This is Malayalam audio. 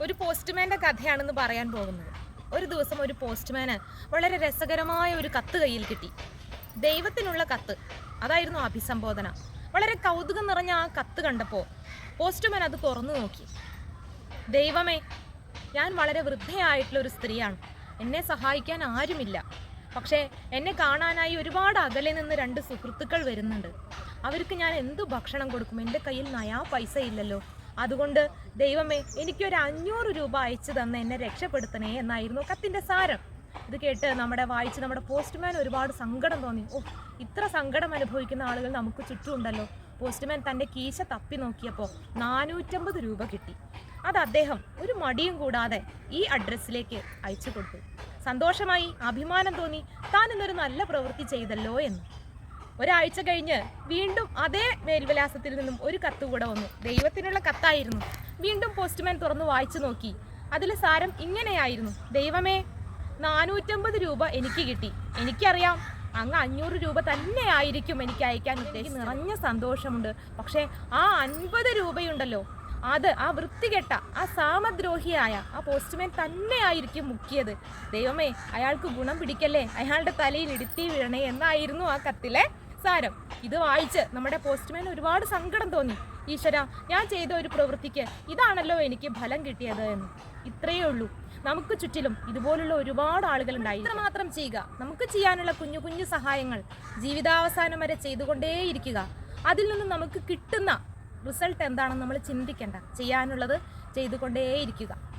ഒരു പോസ്റ്റ്മാന്റെ കഥയാണെന്ന് പറയാൻ പോകുന്നത്. ഒരു ദിവസം ഒരു പോസ്റ്റ്മാന് വളരെ രസകരമായ ഒരു കത്ത് കയ്യിൽ കിട്ടി. ദൈവത്തിനുള്ള കത്ത്. അതായിരുന്നു അഭിസംബോധന. വളരെ കൗതുകം നിറഞ്ഞ ആ കത്ത് കണ്ടപ്പോൾ പോസ്റ്റ്മാൻ അത് തുറന്നു നോക്കി. ദൈവമേ ഞാൻ വളരെ വൃദ്ധയായിട്ടുള്ള ഒരു സ്ത്രീയാണ്. എന്നെ സഹായിക്കാൻ ആരുമില്ല. പക്ഷേ എന്നെ കാണാനായി ഒരുപാട് അകലെ നിന്ന് രണ്ട് സുഹൃത്തുക്കൾ വരുന്നുണ്ട്. അവർക്ക് ഞാൻ എന്തു ഭക്ഷണം കൊടുക്കും? എന്റെ കയ്യിൽ നയാ പൈസ ഇല്ലല്ലോ. അതുകൊണ്ട് ദൈവമേ എനിക്കൊരു അഞ്ഞൂറ് രൂപ അയച്ചു തന്ന് എന്നെ രക്ഷപ്പെടുത്തണേ എന്നായിരുന്നു കത്തിന്റെ സാരം. ഇത് കേട്ട് നമ്മുടെ വായിച്ച് നമ്മുടെ പോസ്റ്റ്മാൻ ഒരുപാട് സങ്കടം തോന്നി. ഓ ഇത്ര സങ്കടം അനുഭവിക്കുന്ന ആളുകൾ നമുക്ക് ചുറ്റുമുണ്ടല്ലോ. പോസ്റ്റ്മാൻ തന്റെ കീശ തപ്പി നോക്കിയപ്പോൾ നാനൂറ്റമ്പത് രൂപ കിട്ടി. അത് അദ്ദേഹം ഒരു മടിയും കൂടാതെ ഈ അഡ്രസ്സിലേക്ക് അയച്ചു കൊടുത്തു. സന്തോഷമായി അഭിമാനം തോന്നി താൻ ഇന്നൊരു നല്ല പ്രവൃത്തി ചെയ്തല്ലോ എന്ന്. ഒരാഴ്ച കഴിഞ്ഞ് വീണ്ടും അതേ മേൽവിലാസത്തിൽ നിന്നും ഒരു കത്ത് കൂടെ വന്നു. ദൈവത്തിനുള്ള കത്തായിരുന്നു. വീണ്ടും പോസ്റ്റ്മാൻ തുറന്നു വായിച്ചു നോക്കി. അതിൽ സാരം ഇങ്ങനെയായിരുന്നു. ദൈവമേ നാനൂറ്റമ്പത് രൂപ എനിക്ക് കിട്ടി. എനിക്കറിയാം അങ്ങ് അഞ്ഞൂറ് രൂപ തന്നെ ആയിരിക്കും എനിക്ക് അയക്കാൻ ഉദ്ദേശിച്ച് നിറഞ്ഞ സന്തോഷമുണ്ട്. പക്ഷേ ആ അൻപത് രൂപയുണ്ടല്ലോ. അത് ആ വൃത്തികെട്ട ആ സാമദ്രോഹിയായ ആ പോസ്റ്റ്മാൻ തന്നെയായിരിക്കും മുക്കിയത്. ദൈവമേ അയാൾക്ക് ഗുണം പിടിക്കല്ലേ? അയാളുടെ തലയിൽ ഇടുത്തി വീഴണേ എന്നായിരുന്നു ആ കത്തിലെ സാരം ഇത് വായിച്ച് നമ്മുടെ പോസ്റ്റ്മാൻ ഒരുപാട് സങ്കടം തോന്നി. ഈശ്വര ഞാൻ ചെയ്ത ഒരു പ്രവൃത്തിക്ക് ഇതാണല്ലോ എനിക്ക് ഫലം കിട്ടിയത് എന്ന്. ഇത്രയേ ഉള്ളൂ. നമുക്ക് ചുറ്റിലും ഇതുപോലുള്ള ഒരുപാട് ആളുകളുണ്ടായി. മാത്രം ചെയ്യുക. നമുക്ക് ചെയ്യാനുള്ള കുഞ്ഞു കുഞ്ഞു സഹായങ്ങൾ ജീവിതാവസാനം വരെ ചെയ്തുകൊണ്ടേയിരിക്കുക. അതിൽ നിന്ന് നമുക്ക് കിട്ടുന്ന റിസൾട്ട് എന്താണെന്ന് നമ്മൾ ചിന്തിക്കേണ്ട. ചെയ്യാനുള്ളത് ചെയ്തുകൊണ്ടേയിരിക്കുക.